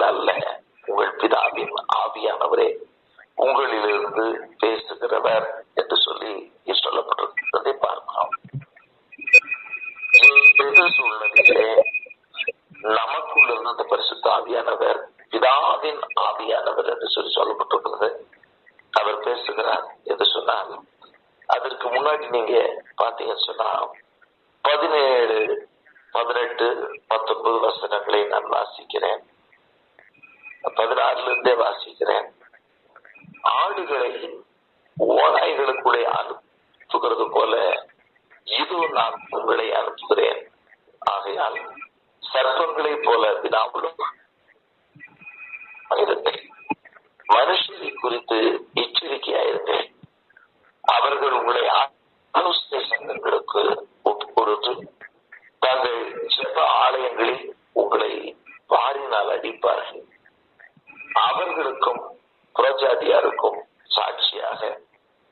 நீங்கள் அல்ல உங்கள் பிதாவின் ஆவியானவரே. உங்களிலிருந்து பேசுகிறவர் என்று சொல்லி சொல்லப்பட்டிருக்கிறதை பார்க்கிறோம். எது சூழ்நிலையிலே நமக்குள்ள இருந்து அந்த பரிசுத்த ஆவியானவர் பிதாவின் ஆவியானவர் என்று சொல்லி சொல்லப்பட்டிருக்கிறது. அவர் பேசுகிறார் என்று சொன்னால் அதற்கு முன்னாடி நீங்க பாத்தீங்கன்னு சொன்னா பதினேழு பதினெட்டு பத்தொன்பது வசனங்களை நான் வாசிக்கிறேன். பதினாறுல இருந்தே வாசிக்கிறேன். ஆடுகளை ஓநாய்களுக்குள்ளே அனுப்புகிறது போல இதுவும் நான் உங்களை அனுப்புகிறேன். ஆகையால் சர்ப்பங்களை போல வினாவிடும் மனுஷனை மனுஷரை குறித்து எச்சரிக்கையாயிருந்தேன். அவர்கள் உங்களை ஆலோசனை சங்கங்களுக்கு ஒப்பு கொடுத்து தங்கள் ஜெப ஆலயங்களில் உங்களை வாரினால் அடிப்பார்கள். அவர்களுக்கும் புறஜாதியாருக்கும் சாட்சியாக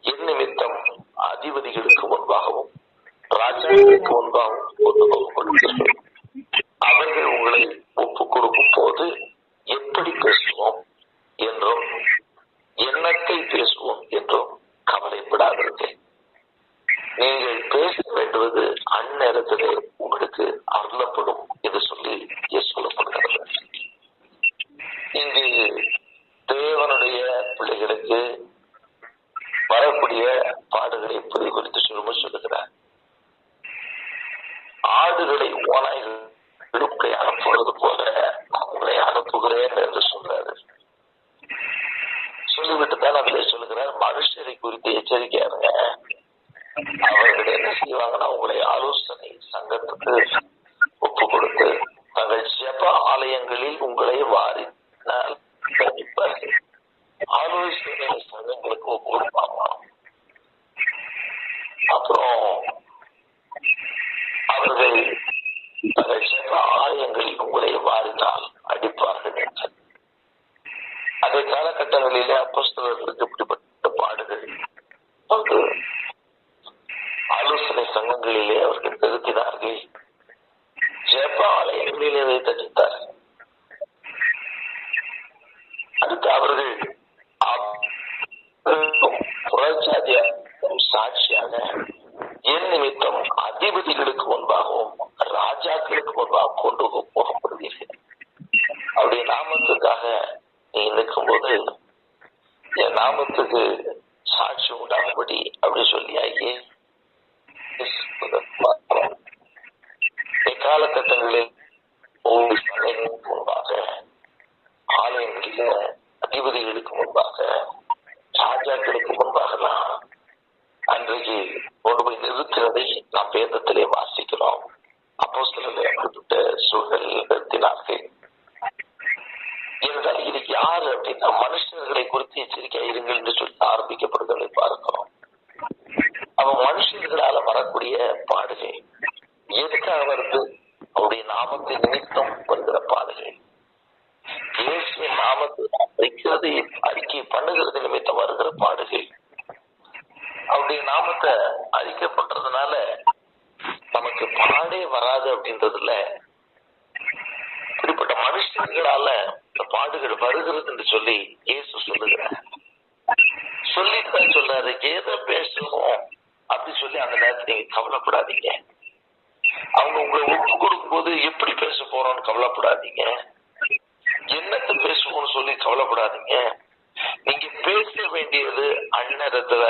என் நிமித்தம் அதிபதிகளுக்கு முன்பாகவும் ராஜாக்களுக்கு முன்பாகவும் கொண்டு அவர்கள் உங்களை ஒப்பு கொடுக்கும் போது எப்படி பேசுவோம் என்றும் எண்ணத்தை பேசுவோம் என்றும் கவலைப்படாதீர்கள். நீங்கள் பேச வேண்டுவது அந்நேரத்திலே உங்களுக்கு அருளப்படும் என்று சொல்லி சொல்லப்படுகிறது இங்கு தேவனுடைய பிள்ளைகளுக்கு வரக்கூடிய ஆடுகளை புரிந்து குறித்து சொல்லும்போது சொல்லுகிறார். ஆடுகளை ஓநாய்களுக்கு அனுப்புவது போல அவங்களை அனுப்புகிறேன் என்று சொல்றாரு. சொல்லிவிட்டு தான் அதில் சொல்லுகிறார் மனுஷரை குறித்து எச்சரிக்கையாருங்க. அவர்கள் என்ன செய்வாங்கன்னா உங்களை ஆலோசனை சங்கத்துக்கு ஒப்பு கொடுத்து தங்கள் ஜெப ஆலயங்களில் உங்களை வாரினால் கண்டிப்பார்கள் ஆலோசனை சங்கங்களுக்கு ஒப்பு கொடுப்பாங்க அப்புறம் அவர்கள் தங்கள் ஜெப ஆலயங்களில் உங்களை வாரினால் அடிப்பார்கள் என்று அந்த காலகட்டங்களிலே அப்போஸ்தலர்களுக்கு இப்படிப்பட்ட பாடுகள். அவர்கள் ஆலோசனை சங்கங்களிலே அவர்கள் நிறுத்தினார்கள் ஜெப ஆலயங்களிலே அதை அடுத்து அவர்கள் புறச்சாதியாரும் சாட்சியாக என் நிமித்தம் அதிபதிகளுக்கு முன்பாகவும் ராஜாக்களுக்கு முன்பாக கொண்டு போகப்படுவீர்கள். அவருடைய நாமத்துக்காக நீ நிற்கும் போது என் நாமத்துக்கு சாட்சி உண்டாகும்படி அப்படி சொல்லியாகி காலகட்டங்களில் முன்பாக ஆலயங்களில் அதிபதிகளுக்கு முன்பாக ராஜாக்களுக்கு முன்பாகலாம் அன்றைக்கு கொண்டு போய் நிறுத்தினதை நாம் வேதத்திலே வாசிக்கிறோம். அப்போ சில அப்படிப்பட்ட சூழ்நிலையில் நிறுத்தினார்கள். யாரு அப்படின்னா மனுஷர்களை குறித்து எச்சரிக்கை இருங்கள் என்று சொல்லி ஆரம்பிக்கப்படுவதை பார்க்கிறோம். அவன் மனுஷர்களால வரக்கூடிய பாடுகள் எதுக்காக வருது அவருடைய நாமத்தை நிமித்தம் வருகிற பாடுகள்? இயேசுவின் நாமத்தை அறிக்கிறது அறிக்கை பண்ணுகிறது நிமித்தம் வருகிற பாடுகள். அவருடைய நாமத்தை அறிக்கை பண்றதுனால நமக்கு பாடே வராது அப்படின்றதுல இப்படிப்பட்ட மனுஷர்களால இந்த பாடுகள் வருகிறது என்று சொல்லி இயேசு சொல்லுகிறார். சொல்லித்தான் தான் சொல்றாரு எதை பேசணும் அப்படி சொல்லி அந்த நேரத்தை நீங்க கவலைப்படாதீங்க. அவங்க உங்களை ஒப்பு கொடுக்கும் போது எப்படி பேச போறோம்னு கவலைப்படாதீங்க. என்னத்தை பேசுவோம்னு சொல்லி கவலைப்படாதீங்க. நீங்க பேச வேண்டியது அந்நேரத்துல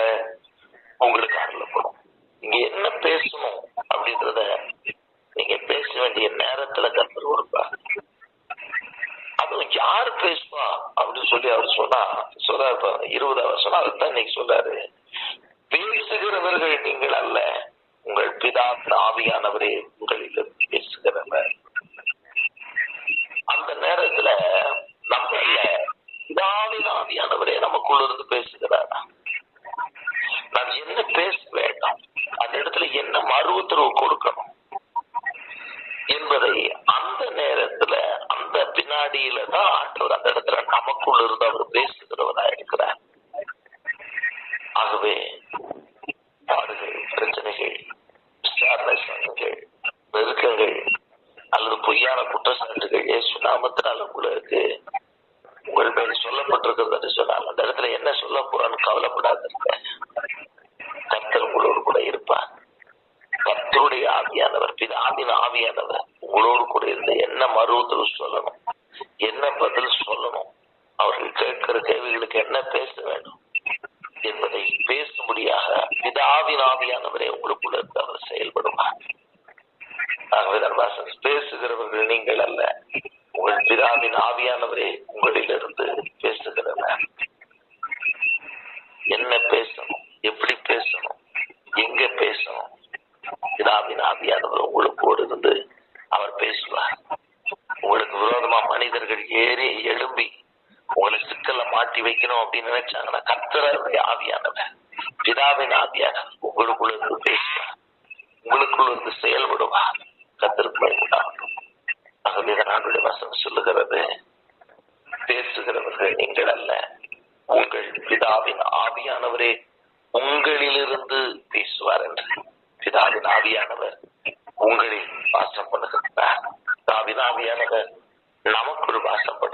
உங்களுக்கு அருளப்படும். நீங்க என்ன பேசணும் அப்படின்றத நீங்க பேச வேண்டிய நேரத்துல கருத்து கொடுப்பார். அதுவும் யார் பேசுவா? அப்படின்னு சொல்லி அவர் சொன்னா சொல்றாரு இருபதாவது சொன்னா அதுதான் இன்னைக்கு சொல்றாரு பேசுகிறவர்கள் நீங்கள் அல்ல உங்கள் பிதா ஆவியானவரே உங்களில் பேசுகிறவர். அந்த நேரத்துல நம்ம இல்ல பிதாவின் ஆவியானவரே நமக்குள்ள இருந்து பேசுகிறார். நான் என்ன பேச வேண்டாம் அந்த இடத்துல என்ன மறு உத்தரவு கொடுக்கணும் என்பதை அந்த நேரத்துல கண்ணாடியில தான் ஆண்டவர் அந்த இடத்துல நமக்குள்ள இருந்து அவர் பேசுகிறவரா இருக்கிறார். ஆகவே பாடுகள் பிரச்சனைகள் விசாரணை சங்கங்கள் நெருக்கங்கள் அல்லது பொய்யான குற்றச்சாட்டுகள் இயேசு நாமத்தினால உங்களுக்கு உங்கள் மேல் சொல்லப்பட்டிருக்கிறது என்று சொன்னால் அந்த இடத்துல என்ன சொல்ல போறான்னு கவலைப்படாதீங்க. கர்த்தர் உங்களோடு கூட இருப்பார். கர்த்தருடைய ஆவியானவர் பிதாவின் ஆவியானவர் உங்களோடு கூட இருந்து என்ன மருவத்தில் சொல்லணும்? என்ன பதில் சொல்லணும்? அவர்கள் கேட்கிற கேள்விகளுக்கு என்ன பேச வேண்டும்? என்பதை பேசும்படியாக பிதாவின் ஆவியானவரே உங்களுக்குள்ள இருந்து அவர் செயல்படுவார். ஆகவே பேசுகிறவர்கள் நீங்கள் அல்ல. உங்கள் பிதாவின் ஆவியானவரே உங்களிலிருந்து பேசுகிறவர் என்ன பேசணும் எப்படி பேசணும் எங்க பேசணும் பிதாவின் ஆவியானவர் உங்களுக்கோடு இருந்து அவர் பேசுவார் உங்களுக்கு விரோதமா மனிதர்கள் ஏறி எழும்பி உங்களை சிக்கல மாட்டி வைக்கணும் அப்படின்னு நினைச்சாங்கன்னா கர்த்தருடைய ஆவியானவர் பிதாவின் ஆவியானவர் உங்களுக்குள்ள இருந்து பேசுவார். உங்களுக்குள்ள இருந்து செயல்படுவார். கத்திற்கு பயன்படாகட்டும் ஆகவே நாடுடைய வசனம் சொல்லுகிறது. பேசுகிறவர்கள் நீங்கள் அல்ல. உங்கள் பிதாவின் ஆவியானவரே உங்களிலிருந்து பேசுவார் என்று. பிதாவின் ஆவியானவர் உங்களில் வாசம் பண்ணுகிறார் பிதாவின் ஆவியானவர் நமக்குள் வாசம் பண்ணுகிறார்